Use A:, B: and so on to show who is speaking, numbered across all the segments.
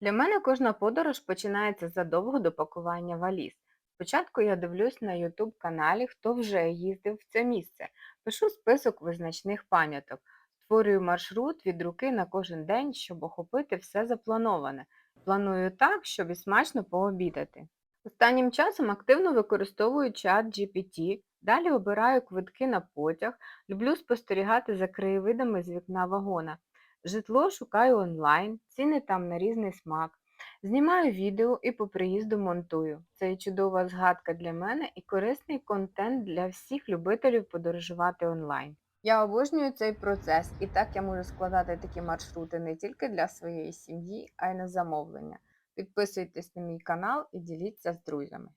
A: Для мене кожна подорож починається задовго до пакування валіз. Спочатку я дивлюсь на YouTube каналі, хто вже їздив в це місце. Пишу список визначних пам'яток, створюю маршрут від руки на кожен день, щоб охопити все заплановане. Планую так, щоб і смачно пообідати. Останнім часом активно використовую чат GPT, далі обираю квитки на потяг, люблю спостерігати за краєвидами з вікна вагона. Житло шукаю онлайн, ціни там на різний смак. Знімаю відео і по приїзду монтую. Це чудова згадка для мене і корисний контент для всіх любителів подорожувати онлайн. Я обожнюю цей процес, і так я можу складати такі маршрути не тільки для своєї сім'ї, а й на замовлення. Підписуйтесь на мій канал і діліться з друзями.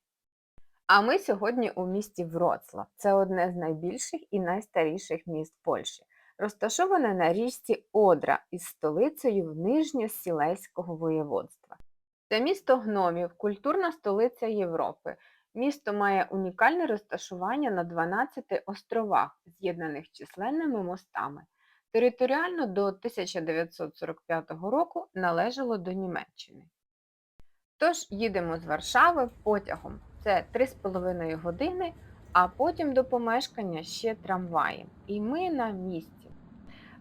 A: А ми сьогодні у місті Вроцлав. Це одне з найбільших і найстаріших міст Польщі розташоване на річці Одра із столицею Нижньосілеського воєводства. Це місто гномів, культурна столиця Європи. Місто має унікальне розташування на 12 островах, з'єднаних численними мостами. Територіально до 1945 року належало до Німеччини. Тож їдемо з Варшави потягом. Це 3,5 години, а потім до помешкання ще трамваєм. І ми на місці.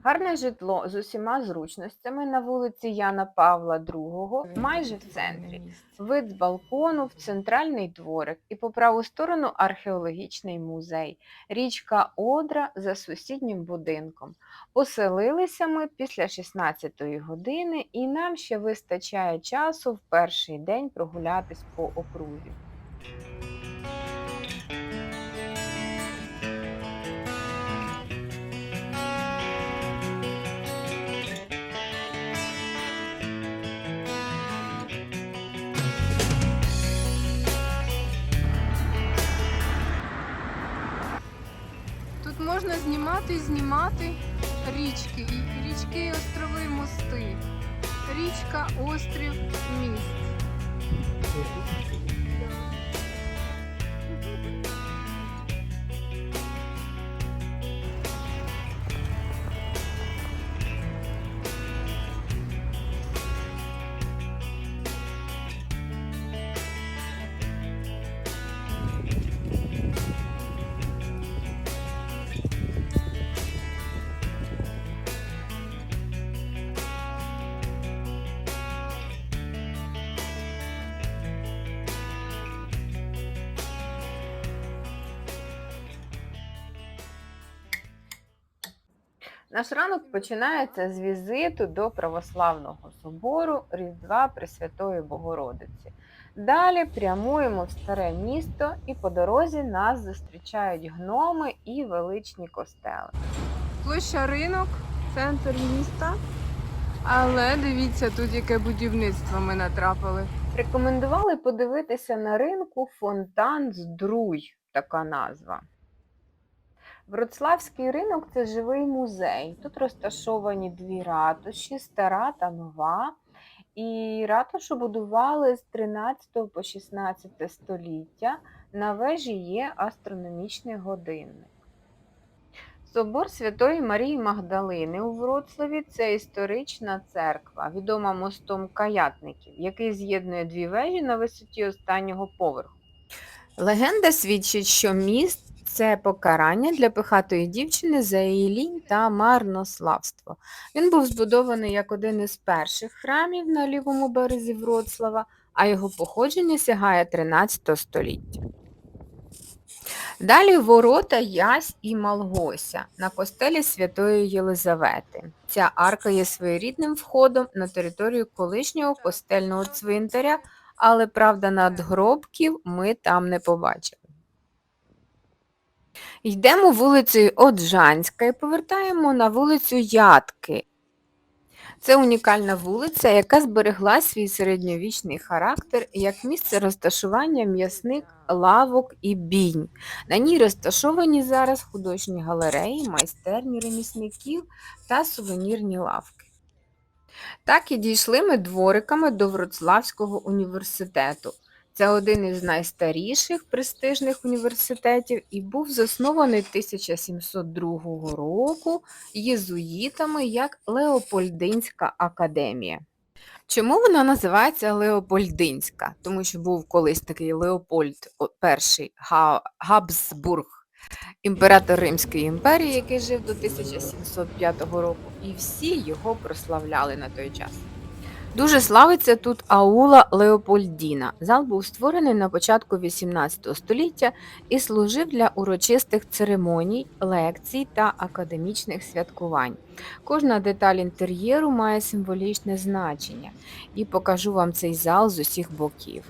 A: Гарне житло з усіма зручностями на вулиці Яна Павла II, майже в центрі. Вид з балкону в центральний дворик і по праву сторону археологічний музей. Річка Одра за сусіднім будинком. Поселилися ми після 16-ї години, і нам ще вистачає часу в перший день прогулятись по окрузі.
B: Можна знімати і знімати річки, і річки, острови, мости. Річка, острів, міст.
A: Наш ранок починається з візиту до Православного собору Різдва Пресвятої Богородиці. Далі прямуємо в старе місто, і по дорозі нас зустрічають гноми і величні костели.
B: Площа ринок, центр міста. Але дивіться, тут яке будівництво ми натрапили.
A: Рекомендували подивитися на ринку фонтан Здруй, така назва. Вроцлавський ринок це живий музей. Тут розташовані дві ратуші, стара та нова. І ратушу будували з 13 по 16 століття. На вежі є астрономічний годинник. Собор Святої Марії Магдалини у Вроцлаві це історична церква, відома мостом каятників, який з'єднує дві вежі на висоті останнього поверху. Легенда свідчить, що міст це покарання для пихатої дівчини за її лінь та марнославство. Він був збудований як один із перших храмів на лівому березі Вроцлава, а його походження сягає 13 століття. Далі ворота Ясь і Малгося на костелі Святої Єлизавети. Ця арка є своєрідним входом на територію колишнього костельного цвинтаря, але правда надгробків ми там не побачили. Йдемо вулицею Оджанська і повертаємо на вулицю Ятки. Це унікальна вулиця, яка зберегла свій середньовічний характер як місце розташування м'ясник, лавок і бінь. На ній розташовані зараз художні галереї, майстерні ремісників та сувенірні лавки. Так і дійшли ми двориками до Вроцлавського університету. Це один із найстаріших престижних університетів і був заснований 1702 року єзуїтами як Леопольдинська академія. Чому вона називається Леопольдинська? Тому що був колись такий Леопольд І Габсбург, імператор Римської імперії, який жив до 1705 року, і всі його прославляли на той час. Дуже славиться тут аула Леопольдіна. Зал був створений на початку 18 століття і служив для урочистих церемоній, лекцій та академічних святкувань. Кожна деталь інтер'єру має символічне значення, і покажу вам цей зал з усіх боків.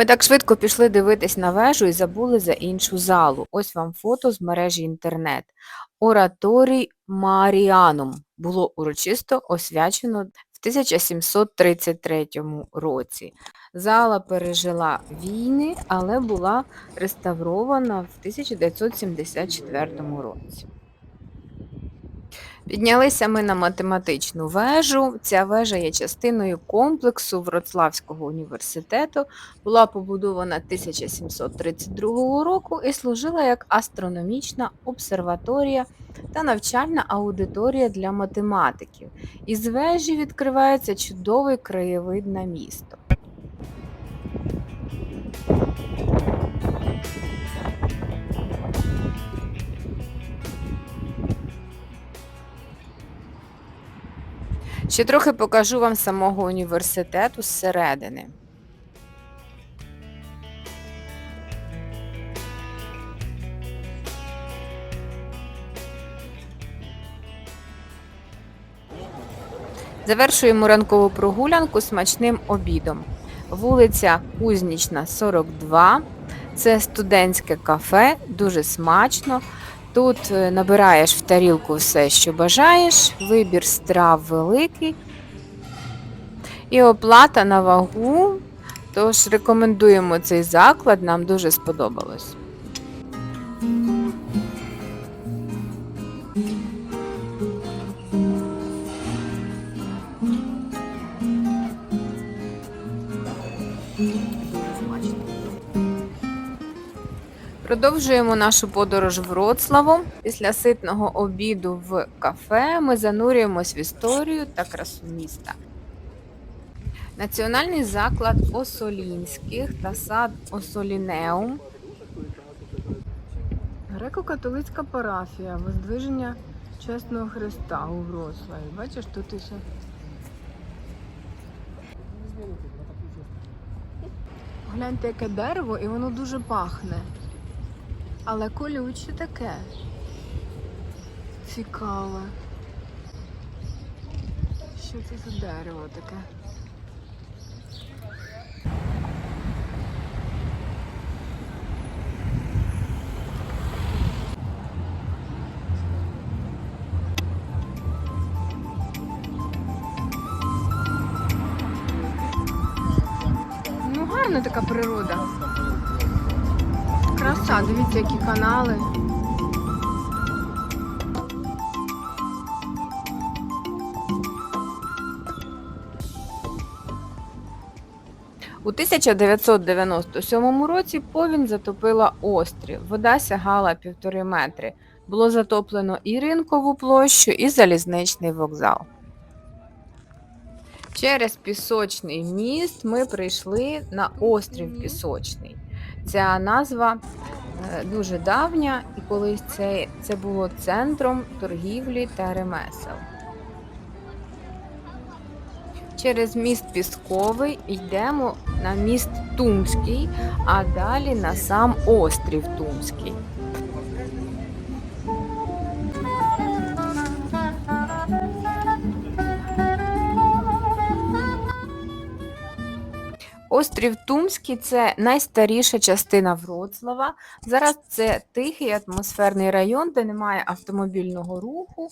A: Ми так швидко пішли дивитись на вежу і забули за іншу залу. Ось вам фото з мережі інтернет. Ораторій Маріанум було урочисто освячено в 1733 році. Зала пережила війни, але була реставрована в 1974 році. Піднялися ми на математичну вежу. Ця вежа є частиною комплексу Вроцлавського університету, була побудована 1732 року і служила як астрономічна обсерваторія та навчальна аудиторія для математиків. Із вежі відкривається чудовий краєвид на місто. Ще трохи покажу вам самого університету зсередини. Завершуємо ранкову прогулянку смачним обідом. Вулиця Кузнічна, 42. Це студентське кафе, дуже смачно. Тут е, набираєш в тарілку все, що бажаєш, вибір страв великий і оплата на вагу. Тож рекомендуємо цей заклад, нам дуже сподобалось. Продовжуємо нашу подорож Вроцлавом. Після ситного обіду в кафе ми занурюємось в історію та красу міста. Національний заклад Осолінських та сад Осолінеум.
B: Греко-католицька парафія, Воздвиження Чесного Христа у Вроцлаві. Бачиш, тут іще. Гляньте, яке дерево, і воно дуже пахне. Але колюче таке. Цікаве. Що це за дерево таке?
A: У 1997 році повінь затопила острів. Вода сягала півтори метри. Було затоплено і ринкову площу, і залізничний вокзал. Через пісочний міст ми прийшли на острів Пісочний. Ця назва е, дуже давня, і колись це, це було центром торгівлі та ремесел. Через міст Пісковий йдемо на міст Тумський, а далі на сам острів Тумський. Острів Тумський це найстаріша частина Вроцлава. Зараз це тихий атмосферний район, де немає автомобільного руху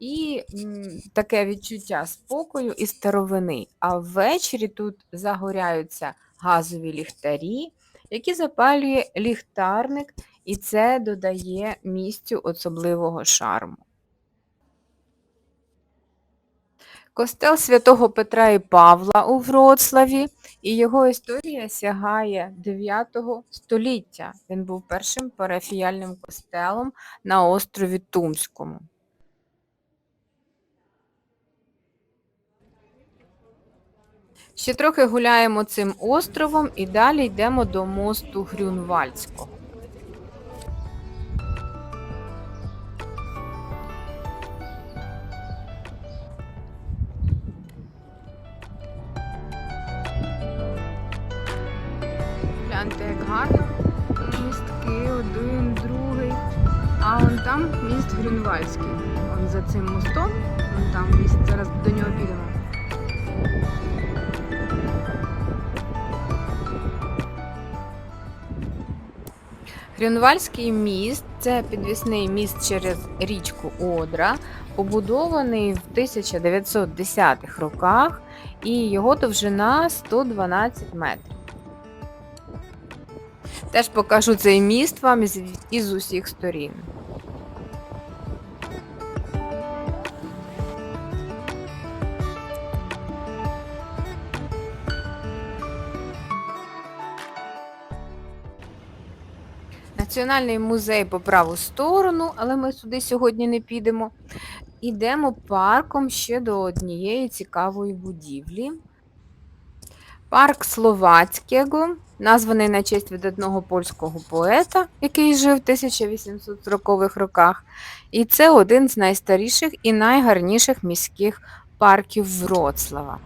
A: і м, таке відчуття спокою і старовини. А ввечері тут загоряються газові ліхтарі, які запалює ліхтарник і це додає місцю особливого шарму. Костел святого Петра і Павла у Вроцлаві, і його історія сягає 9 століття. Він був першим парафіяльним костелом на острові Тумському. Ще трохи гуляємо цим островом і далі йдемо до мосту Грюнвальдського. Гляньте, як гарно. Містки, один, другий. А он там міст Грюнвальдський. Он за цим мостом. Вон там міст. Зараз до нього підемо. Грюнвальдський міст це підвісний міст через річку Одра, побудований в 1910-х роках, і його довжина 112 метрів. Теж покажу цей міст вам із усіх сторін. Національний музей по праву сторону, але ми сюди сьогодні не підемо. Ідемо парком ще до однієї цікавої будівлі. Парк Словацького, названий на честь видатного польського поета, який жив в 1840-х роках. І це один з найстаріших і найгарніших міських парків Вроцлава.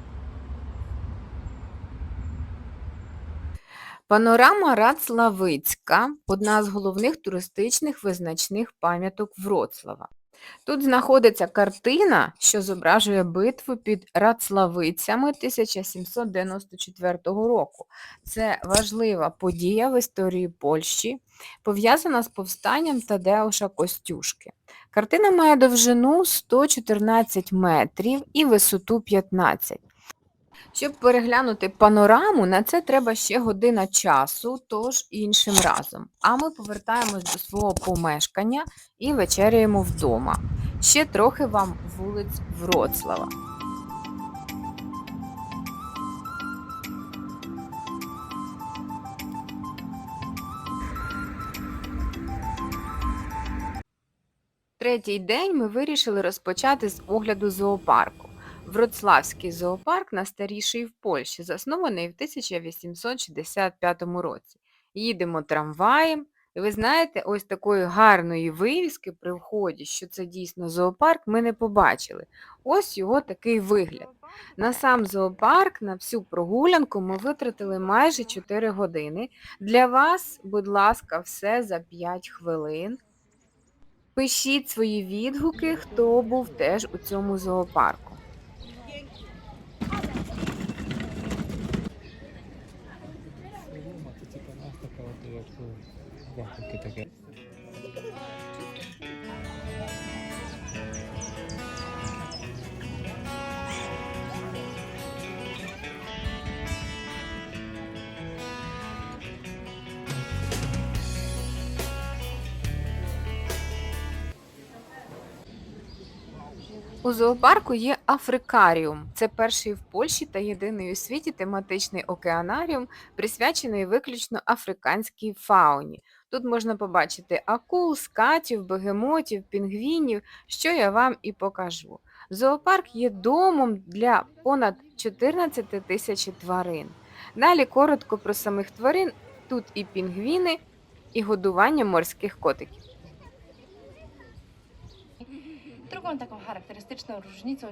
A: Панорама Рацлавицька одна з головних туристичних визначних пам'яток Вроцлава. Тут знаходиться картина, що зображує битву під Рацлавицями 1794 року. Це важлива подія в історії Польщі, пов'язана з повстанням Тадеуша Костюшки. Картина має довжину 114 метрів і висоту 15. Щоб переглянути панораму, на це треба ще година часу, тож іншим разом. А ми повертаємось до свого помешкання і вечеряємо вдома. Ще трохи вам вулиць Вроцлава. Третій день ми вирішили розпочати з огляду зоопарку. Вроцлавський зоопарк найстаріший в Польщі, заснований в 1865 році. Їдемо трамваєм, і ви знаєте, ось такої гарної вивіски при вході, що це дійсно зоопарк, ми не побачили. Ось його такий вигляд. На сам зоопарк, на всю прогулянку ми витратили майже 4 години. Для вас, будь ласка, все за 5 хвилин. Пишіть свої відгуки, хто був теж у цьому зоопарку.
C: Солома, це типа нас така от як вафельки таке.
A: У зоопарку є Африкаріум. Це перший в Польщі та єдиний у світі тематичний океанаріум, присвячений виключно африканській фауні. Тут можна побачити акул, скатів, бегемотів, пінгвінів, що я вам і покажу. Зоопарк є домом для понад 14 тисяч тварин. Далі коротко про самих тварин. Тут і пінгвіни, і годування морських котиків.
D: Drugą taką charakterystyczną różnicą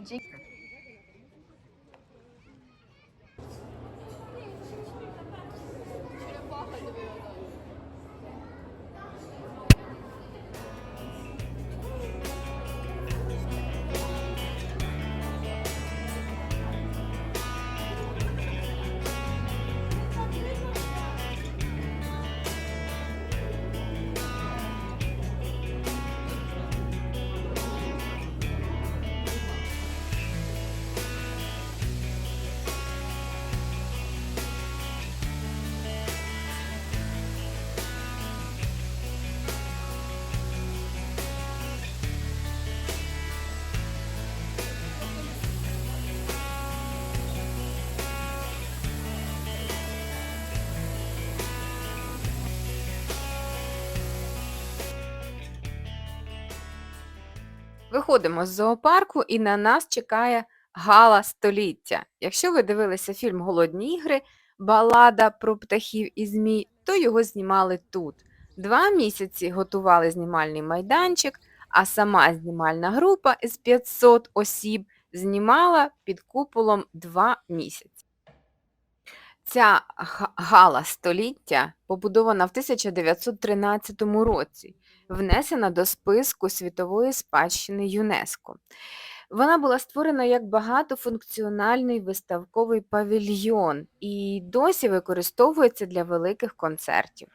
A: Виходимо з зоопарку, і на нас чекає гала століття. Якщо ви дивилися фільм Голодні ігри, балада про птахів і змій, то його знімали тут. Два місяці готували знімальний майданчик, а сама знімальна група із 500 осіб знімала під куполом два місяці. Ця гала століття побудована в 1913 році, внесена до списку світової спадщини ЮНЕСКО. Вона була створена як багатофункціональний виставковий павільйон і досі використовується для великих концертів,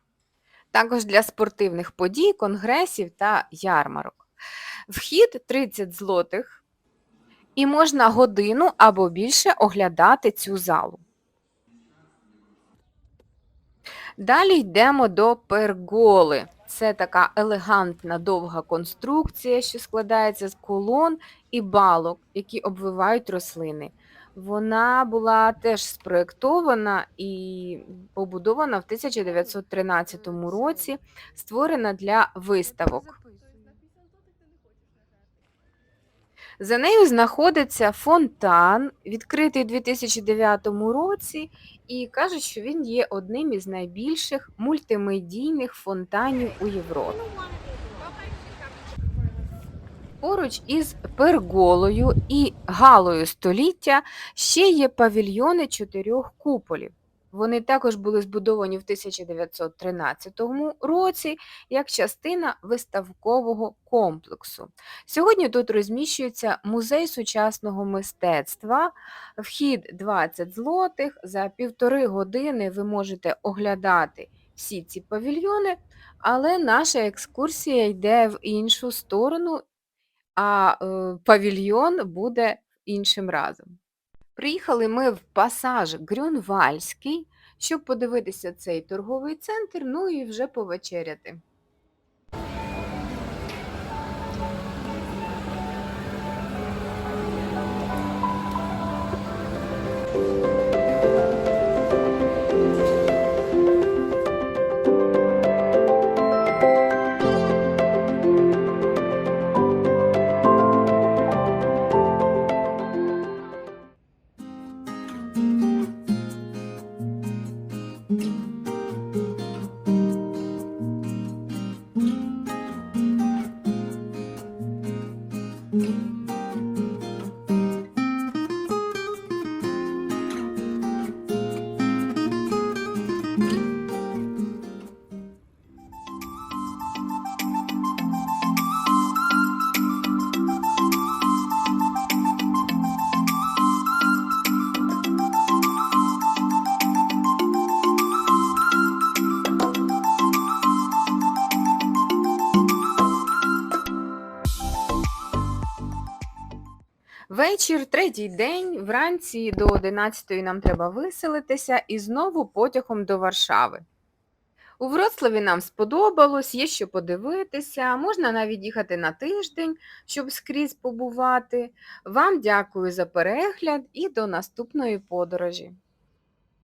A: також для спортивних подій, конгресів та ярмарок. Вхід 30 злотих, і можна годину або більше оглядати цю залу. Далі йдемо до перголи. Це така елегантна довга конструкція, що складається з колон і балок, які обвивають рослини. Вона була теж спроєктована і побудована в 1913 році, створена для виставок. За нею знаходиться фонтан, відкритий у 2009 році, і кажуть, що він є одним із найбільших мультимедійних фонтанів у Європі. Поруч із перголою і галою століття ще є павільйони чотирьох куполів. Вони також були збудовані в 1913 році як частина виставкового комплексу. Сьогодні тут розміщується музей сучасного мистецтва. Вхід 20 злотих. За півтори години ви можете оглядати всі ці павільйони, але наша екскурсія йде в іншу сторону, а е, павільйон буде іншим разом. Приїхали ми в пасаж Грюнвальський, щоб подивитися цей торговий центр, ну і вже повечеряти. Вечір, третій день, вранці до 11-ї нам треба виселитися і знову потягом до Варшави. У Вроцлаві нам сподобалось, є що подивитися, можна навіть їхати на тиждень, щоб скрізь побувати. Вам дякую за перегляд і до наступної подорожі.